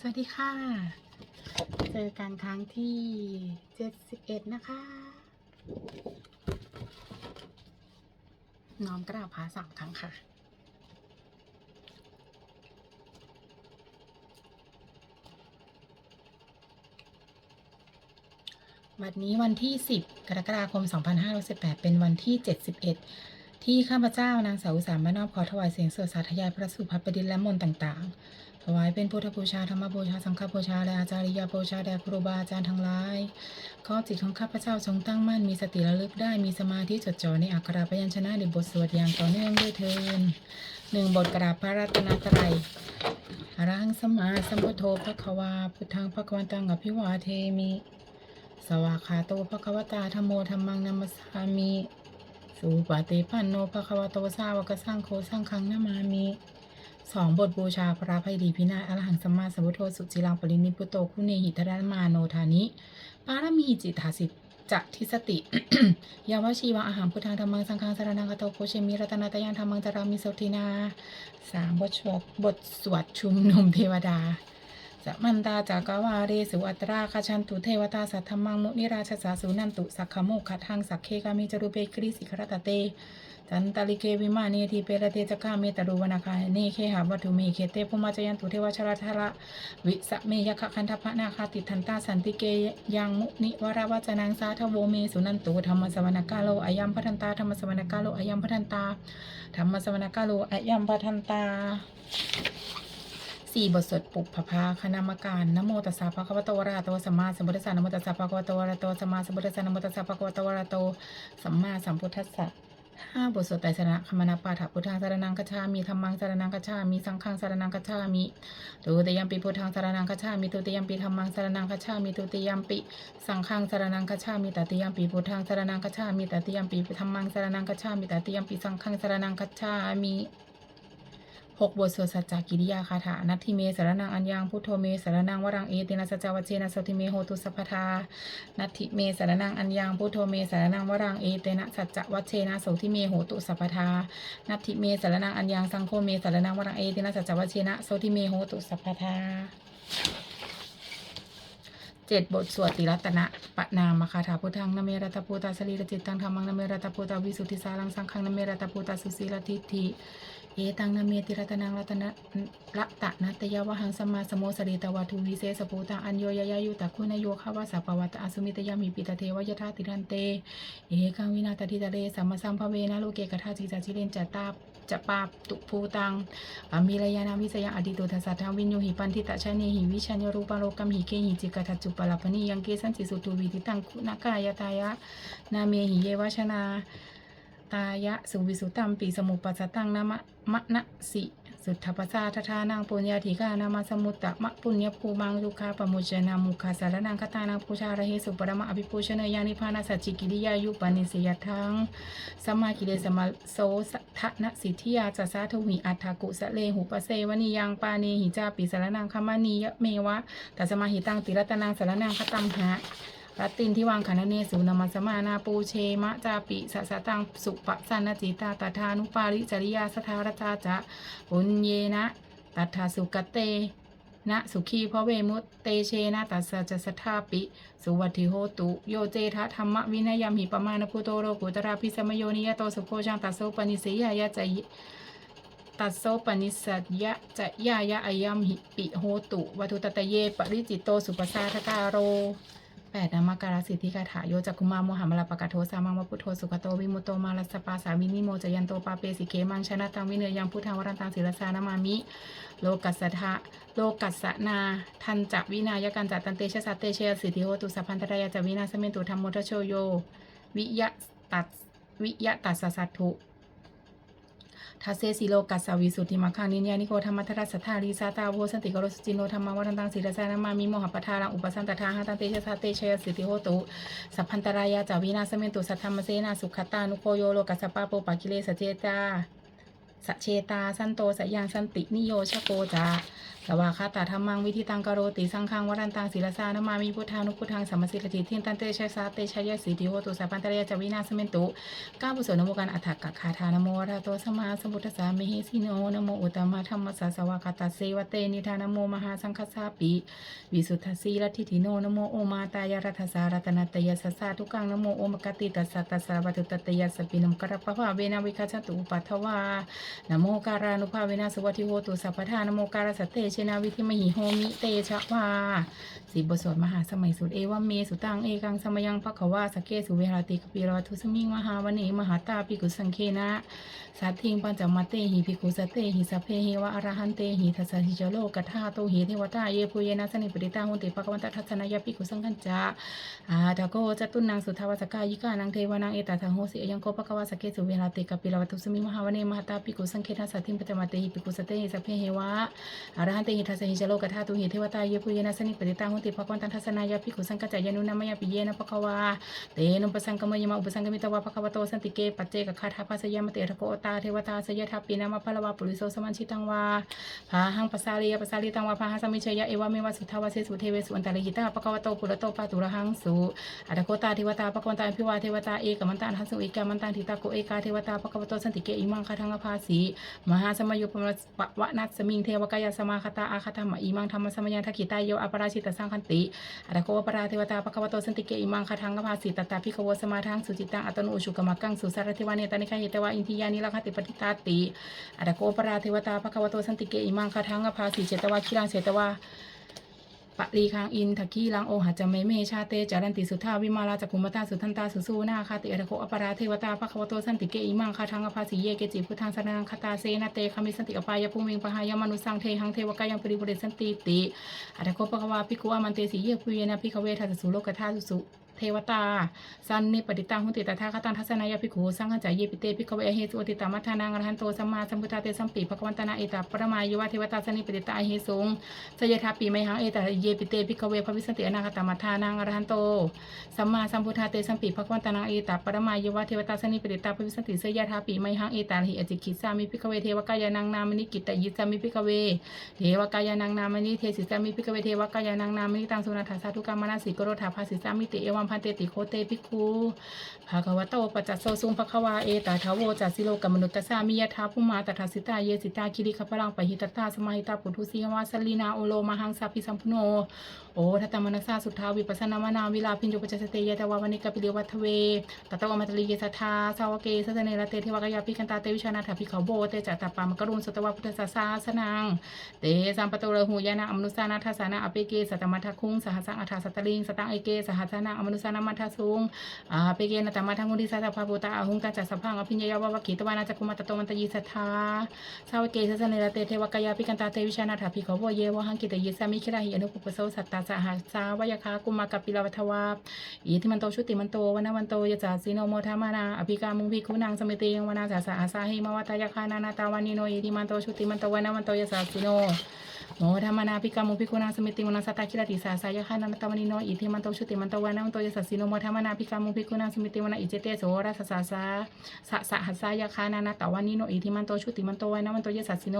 สวัสดีค่ะ เจอกันครั้งที่ 71 นะคะ น้อมกราบพาสามครั้งค่ะ วันนี้วันที่ 10 กรกฎาคม 2518 เป็นวันที่ 71 ที่ข้าพเจ้านางสาวอุสามมานอบขอถวายเสียงสวดสาธยายพระสุภาพปดิษฐ์และมนต์ต่าง ๆ ถวายเป็นพุทธบูชาธรรมบูชาสังฆบูชาและอาจาริยบูชาแด่ครูบาอาจารย์ทั้งหลายขอจิตของข้าพเจ้าจงตั้งมั่นมีสติระลึกได้มีสมาธิจดจ่อในอักขระพยัญชนะในบทสวดอย่างต่อเนื่องด้วยเทินหนึ่งบทกราบพระรัตนตรัยอรังสมาสัมพุทโธพระควาพุทธังพระกวันตังอภิวาเทมิ สวากขาโตภะควตาธรรมโมธรรมังนัมสสามิ สุปฏิปันโนภควโตสาวกสังโฆสังฆังนามามิสองบทบูชาพระภัยดีพินาศอรหังสัมมาสัมพุทโธสุจิลังปรินิพุโตคุเนหิทรานมาโนทานิปารมีจิตหาสิจะทิสติยาวชีวะอาหารพุทธังธรรมังสังฆังสารนังกโตโคเชมิรัตนาตยังธรรมังจารามิโสตินาสามบทสวดบทสวดชุมนุมเทวดา สัมมันตาจากาวาเรสุอัตราคาชันตุเทวตาสัทธมังมุนิราชสาสุนันตุสักขโมกขทังสักเคกามิจรุเปกริสิกรตเตจันตาลิเกวิมาเนทีเปรเตจกาเมตรุวนาคาเนเคหาวัตุเมเคเตภุมาจยันตุเทวชรทระวิสเมยคคันทพะนาคาติทันตาสันติเกยังมุนิวราวัจนังสาทโวเมสุนันตุธรรมสวรกาโลอายัมพัทันตาธรรมสวรกาโลอายัมพัทันตาธรรมสวรรกาโลอายัมพัทันตา สี่บทสวดปุพพาคณามการนโมตัสสะภะคะวะโตอะระหะโตสัมมาสัมพุทธัสสะนโมตัสสะภะคะวะโตอะระหะโตสัมมาสัมพุทธัสสะนโมตัสสะภะคะวะโตอะระหะโตสัมมาสัมพุทธัสสะห้าบทสวดไตรสรณคมนาปาฐพุทธังสารนังกัจฉามิธรรมังสารนังกัจฉามิสังฆังสารนังกัจฉามิตุติยมปิพุทธังสารนังกัจฉามิตุติยมปิธรรมังสารนังกัจฉามิตุติยมปิสังฆังสารนังกัจฉามิตติยมปิพุทธังสารนังกัจฉามิตติยมปิธรรมังสารนังกัจฉามิตติยมปิสังฆังสารนังกัจฉามิ หกบทสวดสัจจกิริยาคาถา นัตถิเมสารนังอัญญังพุทโธเมสารนังวรังเอเตนะสัจจวัชเชนะสติเมโหตุสัพพทา นัตถิเมสารนังอัญญังพุทโธเมสารนังวรังเอเตนะสัจจวัชเชนะโสทิเมโหตุสัพพทา นัตถิเมสารนังอัญญังสังโฆเมสารนังวรังเอเตนะสัจจวัชเชนะโสทิเมโหตุสัพพทาเจ็ดบทสวดติรัตนะปะนามคาถาพุทธังนเมรัตปูตาสลีรจิตตังธรรมังนเมรัตปูตาวิสุทธิสารังสังฆังนเมรัตปูตาสุสีลทิฏฐิ เอตังนาเมติรัตนังรัตนะละตะนัตยาวหังสมาสมโมสริตวัตุวิเศษปูตังอัญโยยยายุตะคุณโยขาวาสปวัตอสุมิตยามิปิตเทวยทาติรันเต เอกังวินาตติตะเลสัมมาสัมภเวนะโลเกกทาจิจาจิเลนจัตตาจะปาตุภูตังอามิระยานาวิสยังอดิโตทัสสะทังวินโยหิปันทิตะชะเนหิวิชัญโยรูปาโลกัมหิเกหิจิกทัจจุปลาปนิยังเกสันจิสุตุวิติตังคุณกายตายะนาเมหิเยวชนา ตายะสุวิสุตัมปีสมุปัสตังนามะมะนะสิสุทธปสาทธานังปุญญาธิกานามาสมุตตะมะปุญญภูมังลุคาปมุจนามุคาสารนังคตานังปูชาระเหสุปรมะอภิปูชนยานิพานาสัจจิกิริยายุปนิสยทังสมมากิเลสมาโสสทธนะสิทธิยาจัสสาทุหิอัฏฐกุสะเลหุปเสวนิยังปาเนหิจาปิสารนังคมานียะเมวะตัสมาหิตังติรัตนังสารนังคตัมหะ รัตตินที่วางขันเนสุนามัสมานาปูเชมะจาปิสัสสตังสุปะสันนจิตาตถานุปาริจริยาสทารจาจะปุญเยนะตัทธาสุกเตนะสุขีพระเวมุตเตเชนะตัสสะจะสทาปิ สุวัติโหตุ โยเจทะธรรมวินัยมหิปมาณพุโตโรกุตราพิสมโยนิยโตสุโคจังตัสโสปนิเสยายะจะยิตัสโสปนิสัตยะจะยายะอายัมหิปิโหตุวัตุตตะเยปริจิตโตสุปสาทกาโร แปดนามาการสิทธิคาถาโยจักกุมาโมหามลาปะกะโทสามังวะพุทโธสุขโตวิมุตโตมาลัสปาสาวินิโมจยันโตปาเปสิเกมังชนะตังวิเนยังพุทธังวรันตังศิรสานามามิ โลกัสสะทะโลกัสสะนา ทันจะวินายกันจัตตันเตชะสัตเตเชสิทธิโหตุสัพพันตรายาจวินาสเมนตุธรรมโมทโชโย วิยะตัสวิยะตัสสะสัตถุ ทัสเซสิโลกัสสาวิสุทธิมังคังนินยานิโกธรรมทัสสัทธารีสาตาโวสันติกโรสจินโนธรรมวัรันตังศิรสานามามิโมหปทารังอุปสันตทาหัตันเตชะสาเตชยสิทธิโหตุสัพพันตรายาจาวินาสเมนตุสัทธรรมเสนาสุขตานุโคโยโลกัสสปาโปปะกิเลสเจตาสเชตา สันโตสยังสันตินิโยชโกจา สวาคาตาธรรมังวิธิตังกโรติสังฆังวรันตังศิลสานามามิพุทธานุพุทธังสัมมสิทธิทินตันเตชะสาเตชะยะสีติโหตุสัพพันตระยะจวินาสเมนตุก้าบุษนโมกันอัฏฐกะคาทานโมวราโตสมาสมุทธสสามิหิสิโนนโมอุตตมะธรรมสสสวาคาตาเสวเตนิทานโมมหาสังคสาปิวิสุทธสีลัทธิทิโนนโมโอมาตายรัตสารัตนตยสัสสาทุกังนโมโอมกติตัสสะตัสสะวัตุตตยสสปินมกระปะภาเวนะวิคัจจตุปัทวานโมการานุภาเวนะสวัติโหตุสัพพทานโมการสเตชนาวิธิมหิโหมิเตชะวาสิบทสวดมหาสมัยสุดเอวเมสุตังเอกังสมยังภควาสเกสุเวหาติกปิรวัตุสมิงมหาวเนมหาตาปิกุสังเคนะสัตถิงปัญจมาเตหิภิกุสตเตหิสัพเพหิวะอรหันเตหิทัสสะหิจโลกัทธาโตหิเทวตาเยปุเยนะสนิปริตาหุนติภควันตทัศนายาภิกุสังคัญจาอาทะโกจตุนังสุทาวสกายิกานังเทวานังเอตตาโหสิยังโกภควาสเกสุเวหาติกปิรวัตุสมิงมหาวเนมหาตาปิกุสังเคนะสัตถิงปัญจมาเตหิภิกุสเตหิสัพเพหิวะอรหันเตหิทัสสะหิจโลกธาตุหิเทวตาเยปุเยนะสนิปติตังหุติภควันตันทัสนายาภิกขุสังกัจจายานุนามยาปิเยนะภควาเตนุปสังกมยมะอุปสังกมิตวะภควโตสันติเกปัจเจกคาถาภาสยามเตระโกตาเทวตาสยทัพปีนามะพลวะปุริโสสมัญชิตังวาภาหังปัสสาลียปัสสาลีตังวาภาหังสมิชยะเอวะเมวะสุทาวะเสสุเทเวสุอันตะเลหิตาภควโตปุระโตปาตุระหังสุอัตโกตาเทวตาภควันตาภิวาเทวตาเอกมันตันหัสสุเอกามันตันทิตาโกเอกาเทวตาภควโตสันติเกอิมังคาทังภาสีมหาสมยุปมะวะนัสสมิงเทวกายสมาคตาอาคาธรรมอิมังธรรมสมยังทักขิตายโยอปราชิตสังคันติอัตโกวปราเทวตาภควโตสันติเกอิมังคาทังกภาสีตตาภิกโวสมาทังสุจิตังอัตโนอุชุกมักกังสุสารเทวานิตานิคาหิตวะอินทิยานิลคติปฏิตาติอัตโกวปราเทวตาภควโตสันติเกอิมังคาทังกภาสีเจตวะคิรังเจตวะ ปะรีคังอินทักขีลังโอหัจจเมเมชาเตจารันติสุทธาวิมาราจักขุมตาสุทันตาสุสูนาคาติอัตโคอปราเทวตาพระควโตสันติเกอิมังคาทังอภาสีเยเกจิพุทธังสนังคาตาเซนาเตคามิสันติอปายภูมิงปหายมนุสังเทหังเทวกายังปริบุเรสันติติอัตโคปะควาภิกุอามันเตสีเยปุเยนะภิกเวทัสสุโลกธาสุสุ เทวตา สันนิปติตังหุติตถาคตังทัศนายาภิกขุสังฆจายเยปิเตภิกขเวเฮสุติตามัทานังอรหันโตสัมมาสัมพุทธาเตสัมปีภควันตนาเอตาปรมายวะเทวตาสันนิปติตาเฮสุงสยถาปีไมหังเอตเยปิเตพิกเวภวิสันติอนาคตมัทานังอรหันโตสัมมาสัมพุทธาเตสัมปีภควันตนังเอตปรมายวะเทวตาสนิปติตาภวิสันติสยถาปีไมหังเอตาหิอจิกิสามิพิกเวเทวกายานังนามนิกิตยิสามิพิกเวเทวกายานังนามนิเทสิสามิพิกเวเทวกายานังนามนิตังสุนัทธาสาธุกรรมนาสิกโรธาภาสิสามิติเอวมพันเตติโคเตภิกขุภาควะโตปัจจโสสุงภควาเอตาทาวโวจัสสิโลกมนุตตสามิยถาภูมาตถาสิตาเยสิตาคิริขพลังปหิตตาสมาหิตาปุถุสีวาสลีนาโอโลมหังสัพพิสัมพุโนโอทัตมนัสสาสุทธาวิปัสสนามนาวิลาพินโยปจจสเตยะตวาวันิกปิเลวัทเวตตวมัตลีเยสัทธาสาวเกสัสเนระเตเทวกายาปิกันตาเตวิชานาถาภิกขโบเตจัตตปามกรุณสตวะพุทธสาสาสนังเตสัมปโตระหูยานาอมนุสานาทัสสานาอเปเกสัตมัทคุงสหัสังอัฏฐสัตตลิงสตังเอเกสหัสนาอมนุสานามัททสุงอาเปเกนตมัททังมุดิสัตตภาปุตตาอาหุงกัจจสัพพังอภิญญายาวะวะขิตวานาจักุมัตตโตมันตยิสัทธาสาวกเกสสเนรเตเทวกายาปิกันตาเตวิชานาถาภิขโบเยวหังกิตยิสามิคิราหิอนุปุปโสสัตตาสหัสสาวายคากุมากปิลวัทวาอิทิมันโตชุติมันโตวันาวันโตยจาสิโนโมทามานาอภิกามุภิกขุนางสมิติยังวนาสาสาอาสาหิมาวตายคานานาตาวันิโนอิทิมันโตชุติมันโตวันาวันโตยจาสิโน โมธรรมนาภิกรรมุภิกุนาสมิติมนาสตาคิรติสาสายคานันตวนิโนอิทิมันโตชุติมันโตวานันโตยสัสสิโนโมธรรมนาภิกรรมุภิกุนาสมิติมนาอิเจเตโสรัสสาสาสะสะหัสสายคานานาตวานิโนอิทิมันโตชุติมันโตวานันโตยสัสสิโน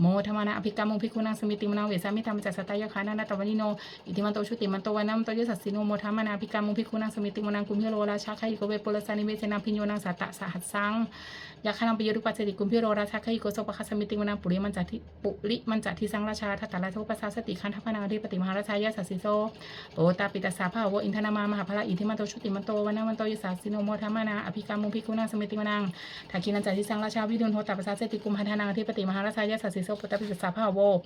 โมธรรมนาภิกรรมุภิกุนาสมิติมนาเวสามิธรรมจัสสตายคานานตวานิโนอิทิมันโตชุติมันโตวานันโตยสัสสิโนโมธรรมนาภิกรรมุภิกุนาสมิติมนากุมิโรราชาคหิโกเวปุรสานิเวเสนาพิญโยนังสัตตะสหัสสัง ยาคานังปิยรุปัสสติกุมพิโรราชาคหิโกโสปะคัสมิติมนาปุริมันจัติปุริมันจัติสังราชาทัตตาราโทปัสสาสติคันทพนาธิปติมหาราชายาสัสสิโซโตตาปิตาสาภาวะอินทนามามหาพระอิทิมันโตชุติมันโตวันนาวันโตยสัสสิโนโมธรรมนาอภิกรรมุภิกุนาสมิติมนังทักกินันจัติสังราชาวิดุนโหตปัสสาสติกุมหันทนาธิปติมหาราชายาสัสสิโซปุตตาปิตาสาภาวะ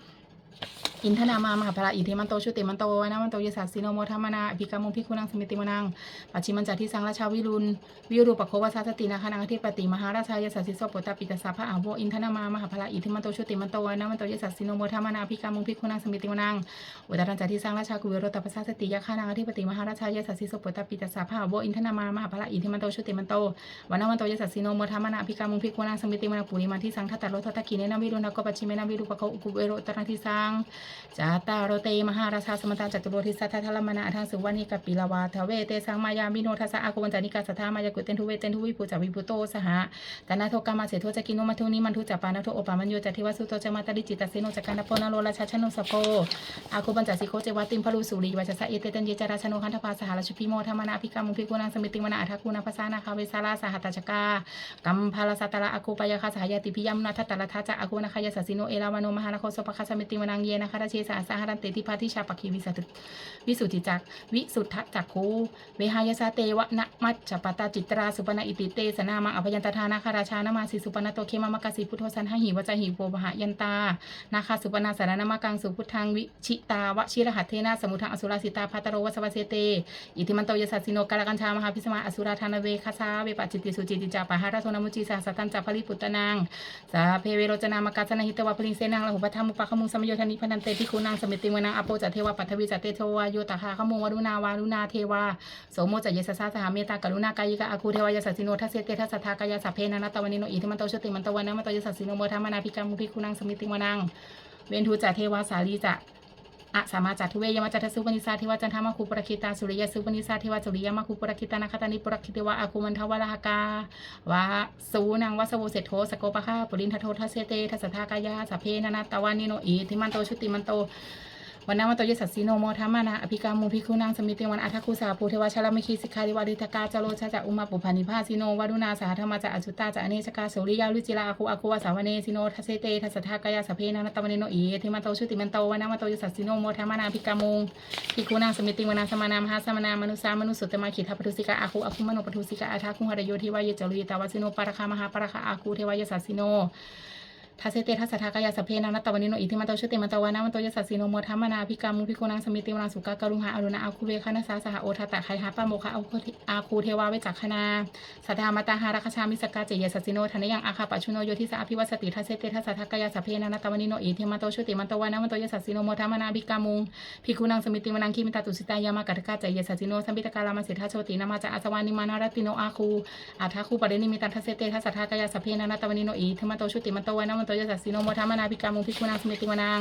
อินทนามามหาภระอินทิมันโตชุติมันโตวานามันโตยสัสสิโนโมทัมมนาอภิกรรมุภิกุนังสมิติมนังปัจฉิมัญจทิสังราชาวิรุณวิรุปโควาสาสตินาคานังอธิปติมหาราชายสัสสิโสปตปิตาสาภะอาโวอินทนามามหาภระอินทิมันโตชุติมันโตวานามันโตยสัสสิโนโมทัมมนาอภิกรรมุภิกุนังสมิติมนังอุตรัญจทิสังราชากุเวโรตปัสสาสติยาคานังอธิปติมหาราชายสัสสิโสปตปิตาสาภะอาโวอินทนามามหาภระอินทิมันโตชุติมันโตวานามันโตยสัสสิโนโมทัมมนาอภิกรรมุภิกุนังสมิติมนังปุริมาทิสังทัตตโลทัตตะกิเนนวิรุณกปัจฉิเมนวิรุปโคอุกุเวโรตรัญทิสังจาตาโตเตมหาราชาสมตาจัตุโรทิสัทธะทลมนาทังสุวรรณิกปิลาวาทเวเตสังมายามิโนทัสะอากุวันจานิกาสัทธามายากุเตนทุเวเตนทุวิภูจาวิภูโตสหะตนาโทกามาเสโทจะกินโนมัทุนิมันทุจัปานาโทโอปามันโยจทิวสุโตจมาตริจิตาเสโนจักการนปนาโลราชาชโนสโกอากุบัญจสิโคเจวัติมพลูสุรีวัชสะเอเตเตนเยจาราชโนคันธปาสหราชุพิโมธรรมนาภิกามุภิกุนังสมิติมนาอัฏฐกุณภาษานาคาเวสาราสหัตตชกากัมพาลสัตตระอากุปยาคาสหายติพิยมนาทัตตระทัจจะอากุนคายสัสสิโนเอลาวโนมหานาโคสปะคาสมิติมนังเยนะคาราเชสาสาหรันเตติพาทิชาปคีวิสตุวิสุทธิจักวิสุทธจักคูเวหายสาเตวะนะมัจจปตาจิตราสุปนาอิติเตสนามังอภยันตทานาคาราชานามาสิสุปนาโตเคมามกสิพุทโธสันหหิวจหิโวหายันตา นาคาสุปนาสารนามากังสุพุทธังวิชิตาวชิรหัตเทนะสมุทังอสุราสิตาพัตโรวัสวเสเต อิทิมันโตยสัสสิโนกาลกัญชามหาพิสมาอสุราธานเวคาสาเวปจิตติสุจิติจาปะหาราโทนมุจีสาสตันจาภริปุตตนังสาเพเวโรจนามกาสนาหิตวะพลิงเสนังละหุปธรรมุปะขมุงสมโยธนิพนันเตพิคุนังสมิติวนังอโปจัตเทวาปัทวิจัตเตโทวาโยตคาขมุงวรุณาวารุณาเทวาโสโมจัยสสาสหาเมตากรุณากายิกาอาคูเทวายสัสสิโนทัสเสเตทัสสทากายาสัพเพนันตวันิโนอิทิมันโตชติมันตวันนะมันโตยสัสสิโนโมธรรมนาภิกามุภิคุนังสมิติวนังเวนทูจัตเทวาสาลีจะ อะสามาจัตุเวยมาจัตสุปนิสาธิวจันทามาคุปรคิตาสุริยสุปนิสาธิวสุริยมาคุปรคิตานาคตานิปรคิตวะอาคุมันทวะลหกาวะสูนังวะสวเสโทสโกปะคาปุรินทโททัสเสเตทัสทากายาสเพนานาตวานิโนอิทิมันโตชุติมันโต วันนามันโตยสัสสิโนโมธรรมานาอภิกามุภิกุนางสมิติวันอัทคุสาภูเทวชาลมิคีสิกขาริวาริตกาจโรชาจะอุมาปุพานิพาสิโนวารุณาสาธรรมาจะอจุตาจะอเนชกาสุริยาลุจิลาอาคุอาคุวาสาวเนสิโนทัสเสเตทัสสทากายาสเพนานตวานิโนอิทิมันโตชุติมันโตวันนามันโตยสัสสิโนโมธรรมานาอภิกามุงภิกุนางสมิติวันาสมานามหาสมานามนุสามนุสุตมาขิทาปทุสิกาอาคูอาคุมโนปทุสิกาอาทาคุหรโยทิวายจรุยตาวสิโนปารคามหาปารคาอาคูเทวายสัสสิโน ทัสเสเตทัสทากายาสเพนังนัตตวานิโนอิทิมันโตชุติมันตวานามันโตยสัสสิโนโมทัมมนาภิกามุภิโกนังสมิติวนังสุกากรุงหาอรุณาอาคุเวคานาสาสหโอทัตตะไคหาปะโมคะอาคุอาคูเทวาเวจักขณาสัทธามตาหาราคชามิสกาเจยสัสสิโนทันยังอาคาปชุโนโยทิสาอภิวัสติทัสเสเตทัสทากายาสเพนังนัตตวานิโนอิทิมันโตชุติมันตวานามันโตยสัสสิโนโมทัมมนาภิกามุงภิกุนังสมิติวนังคิมิตาตุสิตายามากัตกาเจยสัสสิโนสัมปิตกาลามาสิทธาโชตินามาจาอาสวานิมานารติโนอาคูอาทาคูปะเรนิมิตันทัสเสเตทัสทากายาสเพนังนัตตวานิโนอิทิมันโตชุติมันตวานามันตยสัสสิโนโมทัมมนาภิกามุงภิกุนังสมิติวนัง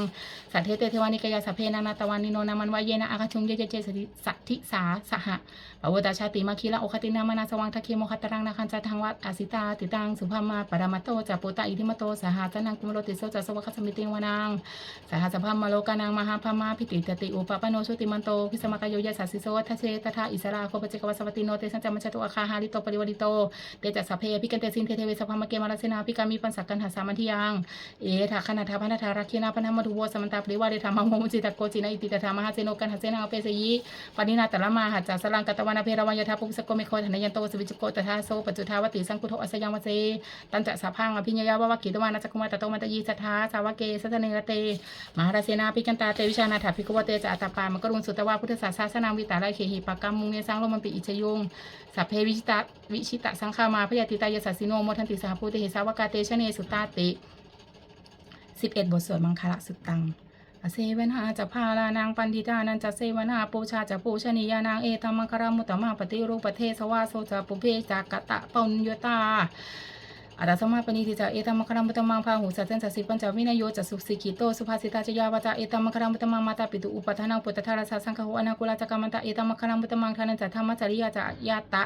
สัทเทเตเทวานิกยาสเพนานาตวันนิโนนามันวายเยนะอาคชุงเยเจเจสติสัทธิสาสหะปวตาชาติมาคีละโอคตินามานาสวังทักเคโมคตรังนาคันจาทังวัดอาสิตาติตังสุภามาปรามาโตจาปุตตาอิทิมโตสหาจนังกุมโรติโสจัสวะคัสมิติวนังสหสภามาโลกานังมหาพมาพิติตติอุปปโนชุติมันโตพิสมกายโยยสัสสิโสทัเสตถาอิสราโคปเจกวสวัติโนเตสันจามัจตุอาคาหาริโตปริวริโตเตจัสสพเพพิกันเตสินเทเทเวสภามเกมาลเสนาพิกามีปันสักกันหาสามันทิยังเอถาคณาทาพนาทาราคีนาพนามทุโวสมันตาปริวาเดธรรมโมมุจิตโกจินาอิติตถามหาเซโนกันหาเซนาเปสยิปานินาตละมาหัจจาสลังกตวานาเพรวัญยทาปุสโกเมโคธนยันโตสวิจโกตถาโซปัจจุทาวติสังคุโทอัสยังวเสตันจะสาพังอภิญญาวะวกิตวานาจักมาตโตมันตยีสัทธาสาวเกสัตเนรเตมหาราเสนาพิกันตาเตวิชานาถาภิกวเตจะอัตตปามกรุณสุตวาพุทธศาสนาวิตาไลเคหิปากรรมมุงเนสังโลมันปิอิชยงสัพเพวิชิตาวิชิตะสังฆามาพยาติตายสัสสิโนโมทันติสาภูเหสาวกาเตชเนสุตาติ สิบเอ็ดบทสวดมังคละสุตตังเสวนหาจะพาลานางปันธิตานันจะเสวนาปูชาจะปูชนียานางเอตมังครามุตตมาปฏิรูปประเทศวาโสจะปุเพจากกะตะปนโยตาอัตสมาปณิทิจะเอตมังคารามุตตมังพาหูสัจเจนสัสิปัญจวินโยจะสุสิกิโตสุภาสิตาจยาวาจาเอตมังคารามุตตมังมาตาปิตุอุปทานังปุตตะราชาสังฆหุอนาคุลาจกรรมันตะเอตมังคารามุตตมังทานันจะธรรมจริยาจะยาตะ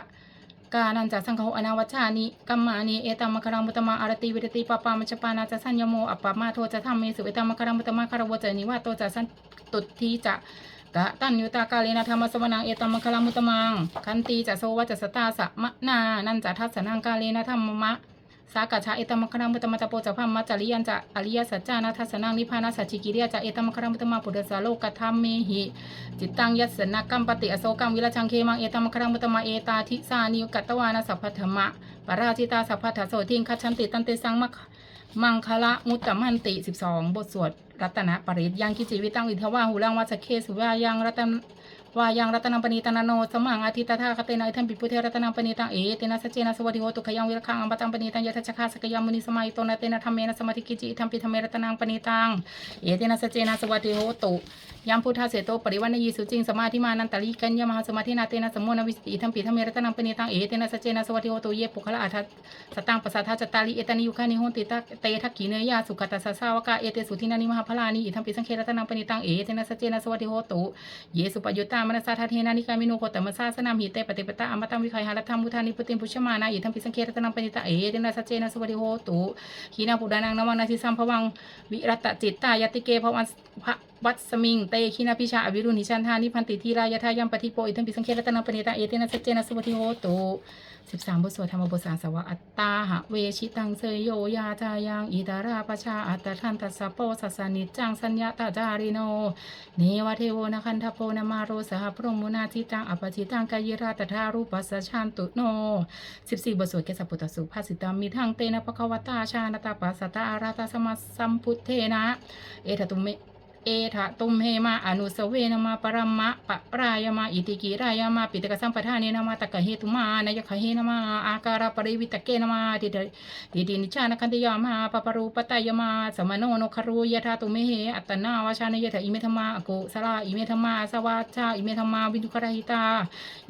กานันจะสังฆโอนาวัชานิกัมมานิเอตัมมคารังมุตตมังอารติวิรติปปามัจปานาจะสัญญโมอัปปามาโทจะธรรมเมสุเอตัมมคารังมุตตมังคารวจนิวาโตจะสันตุทีจะกะตันยุตากาเลนะธรรมสวนังเอตัมมคารังมุตตมังคันตีจะโซวะจะสตาสะมะนานันจะทัศนังกาเลนะธรรมมะ สากะชาเอตมมะครังมุตมัจะโปจะพัมมัจจริยันจะอริยสัจจานาทัศนังนิพพานาสัจจิกิริยจะเอตมมะครังมุตมังปุถุสาโลกธรรมเมหิจิตตังยัสนะกัมปติอโศกังวิรชังเคมังเอตมมะครังมุตมะเอตาทิสานิกัตตวานะสัพพธรรมะปราชิตาสัพพทโสทิงคัจฉันติตันเตสังมะมังคละมุตตมันติ 12 บทสวดรัตนปริตยังกิจิวิตังอิทวาหูรังวัชเคสุวายังรัตน วายังรัตนังปณิตนาโนสมังอาทิตตถาคเตนะอิทัมปิปุเทรัตนังปณิตังเอเตนะสจเจนะสวัสดิโหตุขยังวิรคังอัมปตังปณิตังยะทัชคาสกยามุนิสมัยโตนะเตนะธรรมเมนะสมาธิกิจิอิทัมปิธรรมเมรัตนังปณิตังเอเตนะสจเจนะสวัสดิโหตุยัมพุทธาเสโตปริวันยีสุจิงสมาธิมานันตลิกัญญมหาสมาธินาเตนะสมโมนวิสติอิทัมปิธรรมเมรัตนังปณิตังเอเตนะสจเจนะสวัสดิโหตุเยปุคละอัฏฐสตังปสัทธาจตาลิเอตานิยุคานิโหติตะเตทักขีเนยยาสุขตัสสะสาวกะเอเตสุทินานิมหาพลานิอิทัมปิสังเครัตนังปณิตังเอเตนะสจเจนะสวัสดิโหตุเยสุปยุตตามนัสสาทัเทนานิกามิโนโคตมสสาสนามหิเตปฏิปตาอมตังวิคายหารัตถังมุทานิพุติมพุชมานาอิทัมปิสังเคตตนังปณิตาเอเดนะสัจเจนะสุวริโหตุขีนาปุดานังนวังนาทิสัมภวังวิรัตจิตตายติเกภวันพระ วัตสมิง เตขีนาพิชา อวิรุณิชันทานิพันติทีรายทายัมปฏิโปอิทัมปิสังเครตนังปณิตาเอเดนะสัจเจนะสุวริโหตุสิบสามบทสวดธรรมบทสาสวะอัตตาหะเวชิตังเสยโยยาทายังอิตาราปชาอัตทันตัสสะโปสัสนิจจังสัญญาตาจาริโนเนวเทโวนะคันทโพนามาโรสหพรมุนาทิตังอปจิตังกายราตถารูปัสชานตุโนสิบสี่บทสวดแกสัพพุทธสุภาษิตามีทังเตนะปะคะวตาชาณตาปัสสตาอาราตาสมัสสัมพุทเทนะ เอทตุเม เอทะตุมเฮมาอนุสเวนะมาปรมะปะรายมาอิติกิรายมาปิตกสัมปทาเนนะมาตะกะเฮตุมานายคะเฮนะมาอาการปริวิตะเกนะมาติดติตินิจานคันติยามาปะปรูปตายมาสมโนโนคารุยะทาตุเมเหอัตนาวชานยะทะอิเมธมาอโกสลาอิเมธมาสวาชาอิเมธมาวินุคารหิตา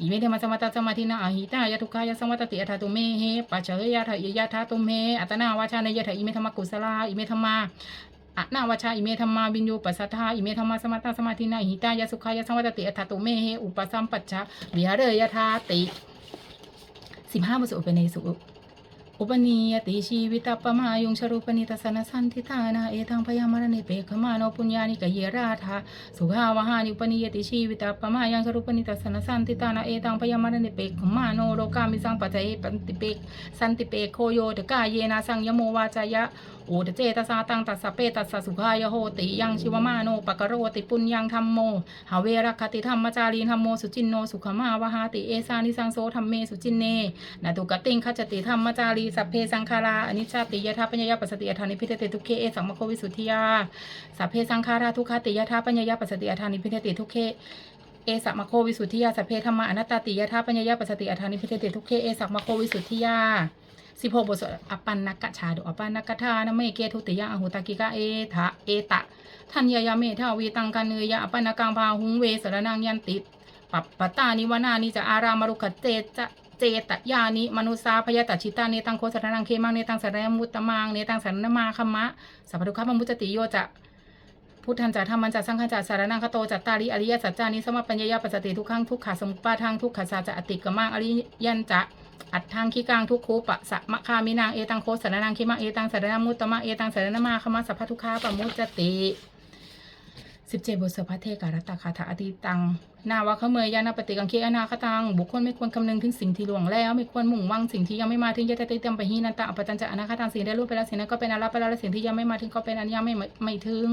อิเมธมาสมัตตสมาธินาอหิตายะทุกายะสมัตติอัตตุเมเหปัจเจยะทะยะทาตุเมอัตนาวชานยะทะอิเมธมากุสลาอิเมธมา อะนาวชาอิเมธรรมาวินยูปัสสัทธาอิเมธรรมาสมัตตสมาธินาหิตายะสุขายะสมัตติอัตถตุเมเหอุปสัมปัชชะวิหารยะทาติสิบห้าบทสวดอุปเนสุอุปนียติชีวิตปมายุงชรูปนิตสนสันทิตานาเอทังพยามรณิเปขมาโนปุญญานิกเยราธาสุภาวหานิอุปนิยติชีวิตปมายังชรูปนิตสนสันทิตานาเอทังพยามรณิเปขมาโนโรกามิสังปัจเจปันติเปกสันติเปกโคโยตกาเยนาสังยโมวาจายะ โอตเจตสาตังตัสสะเปตัสสะสุขายโหติยังชิวมาโนปะกะโรติปุญญังธรรมโม หาเวรคติธรรมจารีธรรมโมสุจินโนสุขมาวหาติเอสานิสังโสธรรมเมสุจินเนนาตุกติงขจติธรรมจารีสัพเพสังขาราอนิจจติยถาปัญญาปัสสติอัฏฐานิพิเทติทุกเคเอสังมโควิสุทธิยาสัพเพสังขาราทุกขติยถาปัญญาปัสสติอัฏฐานิพิเทติทุกเคเอสัมโควิสุทธิยาสัพเพธรรมะอนัตตติยถาปัญญาปัสสติอัฏฐานิพิเทติทุกเคเอสัมโควิสุทธิยา สิบหกบทสวดอปันนักกะชาดุอปันนักกะทานะเมเกทุติยังอหุตากิกะเอทะเอตะทันยายาเมทาวีตังกันเนยยะอปันนกังพาหุงเวสรนังยันติปัปปตานิวนานิจะอารามารุขเจจะเจตยานิมนุสาพยาตชิตาเนตังโคสรนังเคมังเนตังสารยมุตตมังเนตังสารนมาคมะสัพพทุกขมมุจติโยจะพุทธันจะธรรมันจะสังฆันจะสารนังคโตจัตตาริอริยสัจจานิสมปัญญายาปัสสติทุกขังทุกขาสมุปปาทังทุกขาสาจะอติกมังอริยันจะ อัดทางคีกลางทุกคูปะสะมะคามินางเอตังโคสารนางคิมังเอตังสารนามุตตมะเอตังสารนามาคมมะสัพพทุกขาปะมุจติสิบเจ็ดบทสพเทการตคาถาอติตัง นาวะขเมยยานาปฏิกังเคอนาคตัง บุคคลไม่ควรคำนึงถึงสิ่งที่หลวงแล้ว ไม่ควรมุ่งหวังสิ่งที่ยังไม่มาถึงยะตติเต็มไปหีนันตะอปตัญจะอนาคตังสิ่งได้รู้ไปแล้วสิ่งนั้นก็เป็นอารัปไปแล้วและสิ่งที่ยังไม่มาถึงก็เป็นอันยังไม่ไม่ถึง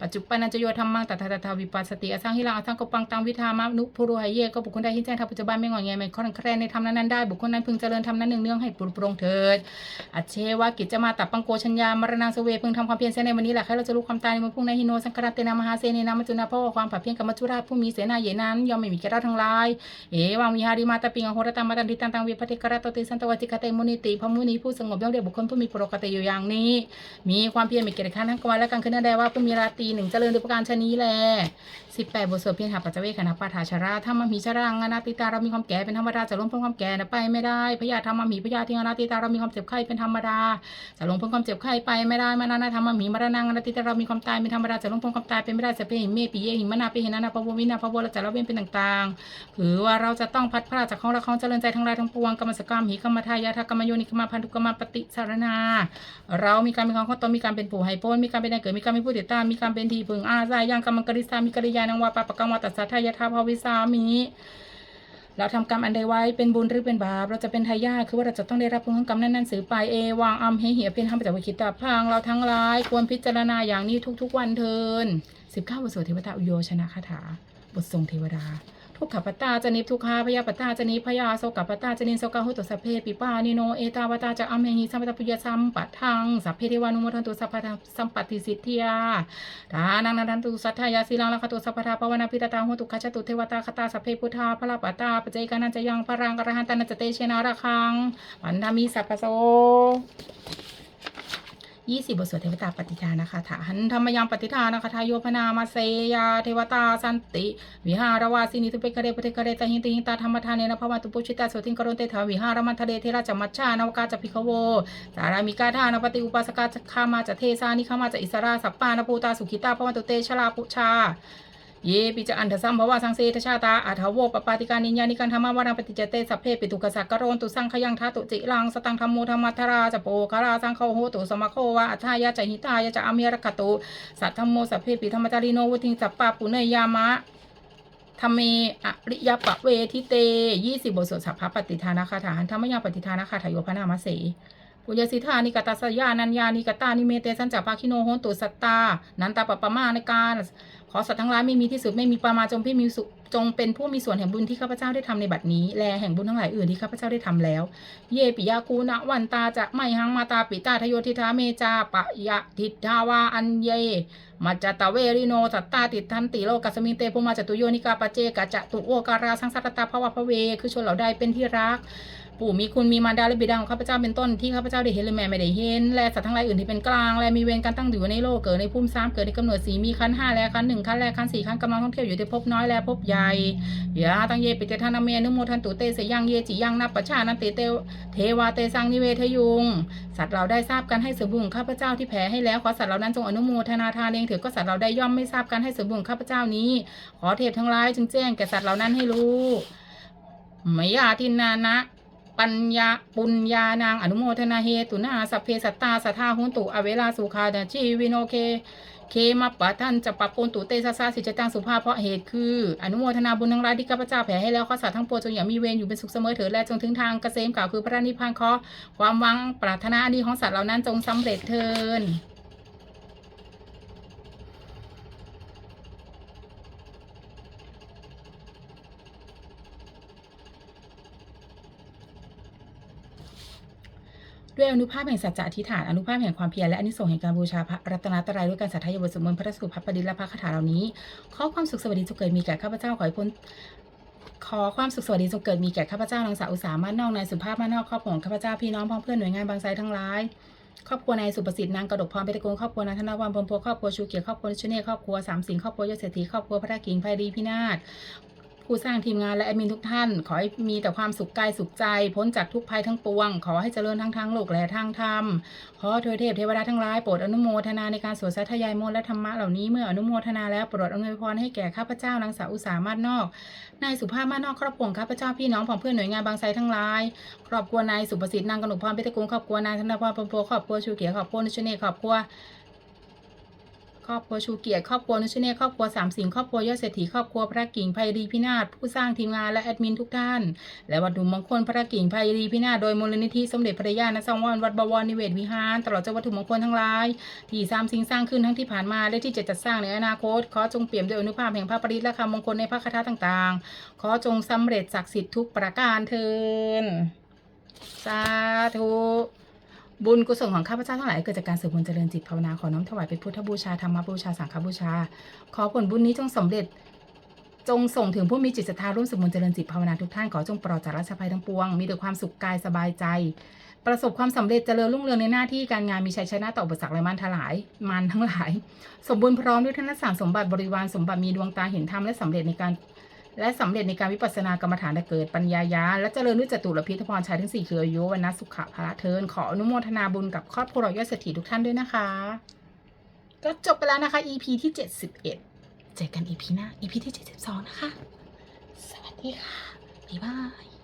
ปัจจุบันนันจะโยธรรมังตัทธาตถาวิปัสสติอสังหิรังอสังกปังตังวิธามะนุพุโรหายเยก็บุคคลได้หินแจ้งทางปัจจุบันไม่งอแงไม่คลอนแคลนในธรรมนั้นได้บุคคลนั้นพึงเจริญธรรมนั้นเนืองให้ปรุงปรงเถิดอัจเชวากิจจะมาตับปังโกชัญญามรณงสเวพึงทำความเพียรเสียในวันนี้แหละให้เราจะรู้ความตายในวันพรุ่งนี้หิโนสังครัตเตนามหาเสนีนามจุนาเพราะว่าความผัดเพียรกับมัจจุราชผู้มีเสนาใหญ่นั้นย่อมไม่มีแก่เราทั้งหลายเอวังวิหาริมาตปิงอโหรตามาตันทิตันตังวิพัติกรตติสันตวัติกเตมุนิติพระมุนีผู้สงบย่อมเรียบุคคลผู้มีปรกติอยู่อย่างนี้ มีความเพียรมีเกียรติขั้นทั้งกางวันและกลางคืนนั่นแดว่าผู้มีราตรีหนึ่งเจริญด้วยประการชนีแล สิบแปดบทสวดเพียรหาปัจเจเวคณะปาฐาชราธรรมมีชรังอนาติตาเรามีความแก่เป็นธรรมดาจะล้มพ้นความแก่นะไปไม่ได้พยาธรรมมีพยาธิอนาติตาเรามีความเจ็บไข้เป็นธรรมดาจะลงพ้นความเจ็บไข้ไปไม่ได้มานาธรรมมีมรณังอนาติตาเรามีความตายเป็นธรรมดาจะลงพ้นความตายเป็นไม่ได้จะเป็นหิเมปีเยหิมนาปีหินานาภววินาภวเราจะละเว้นเป็นต่างๆคือว่าเราจะต้องพัดพลาดจากของเราของเจริญใจทั้งหลายทั้งปวงกรรมสกรรมหิกรรมทายาทกรรมโยนิกรรมพันธุกรรมปฏิสารนา เรามีการเป็นของข้อตนมีการเป็นผู้ให้พ้นมีการเป็นได้เกิดมีการเป็นผู้ติดตามมีการเป็นทีพึงอาศัยยังกรรมกริสามีกริยานังวาปะปะกังวาตัสสะทายาทาภวิสามีเราทำกรรมอันใดไว้เป็นบุญหรือเป็นบาปเราจะเป็นทายาทคือว่าเราจะต้องได้รับผลของกรรมนั้นๆสืบไปเอวางอัมเฮเหียเป็นธรรมจากวิคิตาพังเราทั้งหลายควรพิจารณาอย่างนี้ทุกๆวันเทินสิบเก้าบทสวดเทวตาอุโยชนะคาถา บททรงเทวดา ทุกขปตตาจะนิพทุกขาพยาปตตาจะนิพยาโสกปตตาจะนินโสกาหุตุสัพเพปิปานิโนเอตาวตาจะอัมเหหิสัมปตปุยสัมปัทังสัพเพเทวานุโมทันตุสัพพะสัมปติสิทธิยาทานังนันตุสัทธายาสีลังละคตุสัพพะทาปวนาพิตตาหุตุขจตุเทวตาคตาสัพเพพุทธาพระปตาปเจกานันจะยังพรังกระหันตันจะเตเชนาระคังปันธามีสัพพโส ยี่สิบบทสวดเทวตาปฏิทานะคะฐานธรรมยังปฏิทานะคะทายโยพนามาเซยาเทวตาสันติ วิหารวาสินิทุเปกเรปเทกเรตหินติหินตาธรรมทานเนนะภวันตุปุชิตาโสติงกรณเตถาวิหารมันทะเลเทระจัมมัชชานวกาจพิคโว สารามิกาธานปฏิอุปัสกาจคามาจะเทสานิขามาจะอิสราสัปปานภูตาสุขิตาภวันตุเตชลาปุชา เยปิจะอันทสัมภวะสังเสทชาตาอัทโวปปาติการนิญญานิกันธรรมวรังปฏิจจเตสัพเพปิตุกสักกโรนตุสังขยังทาตุจิลังสตังธรรมโมธรรมัทราจะโปคาราสังโฆโหตุสมะโควะอัทายะจหิตายะจะอเมรกตุสัทธรรมโมสัพเพปิธรรมจาริโนวุติงสัปปะปุเนยามะธรรมเมอริยปะเวทิเตยี่สิบบทสวดสัพพปฏิทานาคาถาหันธรรมยังปฏิทานาคาถายโยพนามาเส ปุญญสิทธานิกตาสยานัญญานิกตานิเมเตสันจัปาคิโนโหนตุสัตตา นันตาปปมาในการขอสัตว์ทั้งหลายไม่มีที่สุดไม่มีประมาณจงพี่มีสุจงเป็นผู้มีส่วนแห่งบุญที่ข้าพเจ้าได้ทำในบัดนี้ แลแห่งบุญทั้งหลายอื่นที่ข้าพเจ้าได้ทำแล้ว เยปิยาคูณวันตาจะไม่หังมาตาปิตาทโยทิธาเมจาปะยะทิทาวาอันเยมัจจตเวริโนสัตตาติทันติโลกัสมิเตภูมาจตุโยนิกาปเจกะจะตุโอการาสังสัตตาภวะพะเว คือชนเหล่าใดเป็นที่รัก ปู่มีคุณมีมารดาและบิดาของข้าพเจ้าเป็นต้นที่ข้าพเจ้าได้เห็นหรือแม่ไม่ได้เห็นและสัตว์ทั้งหลายอื่นที่เป็นกลางและมีเวรการตั้งอยู่ในโลกเกิดในภูมิซ้ำเกิดในกำเนิดสีมีขั้นห้าและขั้นหนึ่งขั้นแรกขั้นสี่ขั้นกำลังท่องเที่ยวอยู่ในภพน้อยและภพใหญ่ยาตังเยปิเตทานาเมนุโมทันตุเตสยังเยจิยังนับประชานันเตเตวเทวาเตสังนิเวทยุง สัตว์เราได้ทราบการให้เสริมบุญของข้าพเจ้าที่แผ่ให้แล้วขอสัตว์เหล่านั้นจงอนุโมทนาทานเองเถิดก็สัตว์เราได้ย่อมไม่ทราบการให้สมบุญข้าพเจ้านี้ ขอเทพทั้งหลายจึงแจ้งแก่สัตว์เหล่านั้นให้รู้มยาทินนานะ ปัญญาปุญญานางอนุโมทนาเฮตุนาสัพเพสัตตาสัทธาหุนตุอเวลาสุขาดาชีวิโนเค เคมาปะท่านจะปะปนตุเตสะสาสิจตังสุภาเพราะเหตุคือ อนุโมทนาบุญทั้งหลายที่ข้าพเจ้าแผ่ให้แล้วข้อสัตว์ทั้งปวงจงอย่ามีเวรอยู่เป็นสุขเสมอเถิดและจงถึงทางเกษมกล่าวคือพระนิพพานข้อความหวังปรารถนาดีของสัตว์เหล่านั้นจงสำเร็จเทิน ด้วยอนุภาพแห่งสัจจะอธิษฐานอนุภาพแห่งความเพียรและอนิสงส์แห่งการบูชาพระรัตนตรัยด้วยการสัทธายบทสวดมนต์พระสุภพประดิษฐ์และพระคาถาเหล่านี้ขอความสุขสวัสดีจงเกิดมีแก่ข้าพเจ้าขอให้พ้นขอความสุขสวัสดีจงเกิดมีแก่ข้าพเจ้านางสาวอุตสามานนอกนายสุภาพมานนอกครอบครัวของข้าพเจ้าพี่น้องพ้องเพื่อนหน่วยงานบางไซทั้งหลายครอบครัวนายสุประสิทธิ์นางกระดกพรเปตระกูลครอบครัวนายธนวันพรหมโพครอบครัวชูเกียรติครอบครัวชเนศครอบครัวสามสิงครอบครัวยศเศรษฐีครอบครัวพระกิ่งไพรีพินาศ ผู้สร้างทีมงานและแอดมินทุกท่าน ขอให้มีแต่ความสุขกายสุขใจ พ้นจากทุกภัยทั้งปวง ขอให้เจริญทั้งทางโลกและทางธรรม ขอเทวเทพเทวดาทั้งหลายโปรดอนุโมทนาในการสวดสาธยายมนต์และธรรมะเหล่านี้เมื่ออนุโมทนาแล้วโปรดอำนวยพรให้แก่ข้าพเจ้านางสาวอุตสาหมาศนอกนายสุภาพมานนอกครอบครัวของข้าพเจ้าพี่น้องของเพื่อนหน่วยงานบางไทรทั้งหลายครอบครัวนายสุประสิทธิ์นางกนกพรเพชรกุลครอบครัวนายธนพรพรมโพครอบครัวชูเกียร์ครอบครัวนุชเนศครอบครัว ครอบครัวชูเกียรติ ครอบครัวนุชเน่ครอบครัวสามสิงครอบครัวยอดเศรษฐี ครอบครัวพระกิ่งไพรีพินาศผู้สร้างทีมงานและแอดมินทุกท่าน และวัดถุมงคลพระกิ่งไพรีพินาศโดยมูลนิธิสมเด็จพระยาณสังวรวัดบวรนิเวศวิหาร ตลอดจนวัตถุมงคลทั้งหลาย ที่สามสิงสร้างขึ้นทั้งที่ผ่านมาและที่จะจัดสร้างในอนาคต ขอจงเปี่ยมด้วยอนุภาพแห่งพระปริตและคำมงคลในพระคาถาต่างๆ ขอจงสำเร็จศักดิ์สิทธิ์ทุกประการเทินสาธุ บุญกุศลของข้าพเจ้าทั้งหลายเกิดจากการสืบบุญเจริญจิตภาวนาขอน้อมถวายเป็นพุทธบูชาธรรมบูชาสังฆบูชา ขอผลบุญนี้จงสำเร็จ จงส่งถึงผู้มีจิตศรัทธาร่วมสืบบุญเจริญจิตภาวนาทุกท่านขอจงปลอดจากราชภัยทั้งปวง มีแต่ความสุขกายสบายใจ ประสบความสำเร็จเจริญรุ่งเรืองในหน้าที่การงานมีชัยชนะต่ออุปสรรคและมันทลาย มันทั้งหลาย สมบูรณ์พร้อมด้วยธนสารสมบัติบริวารสมบัติมีดวงตาเห็นธรรมและสำเร็จในการ และสำเร็จในการวิปัสสนากรรมฐานและเกิดปัญญายาและเจริญด้วยจตุรพิทพรชัยทั้งสี่คืออายุวันนะสุขะพระเทินขออนุโมทนาบุญกับครอบครัวเรายอดเศรษฐีทุกท่านด้วยนะคะ ก็จบไปแล้วนะคะ EP ที่ 71 เจอกัน EP หน้า EP ที่ 72 นะคะ สวัสดีค่ะ บ๊ายบาย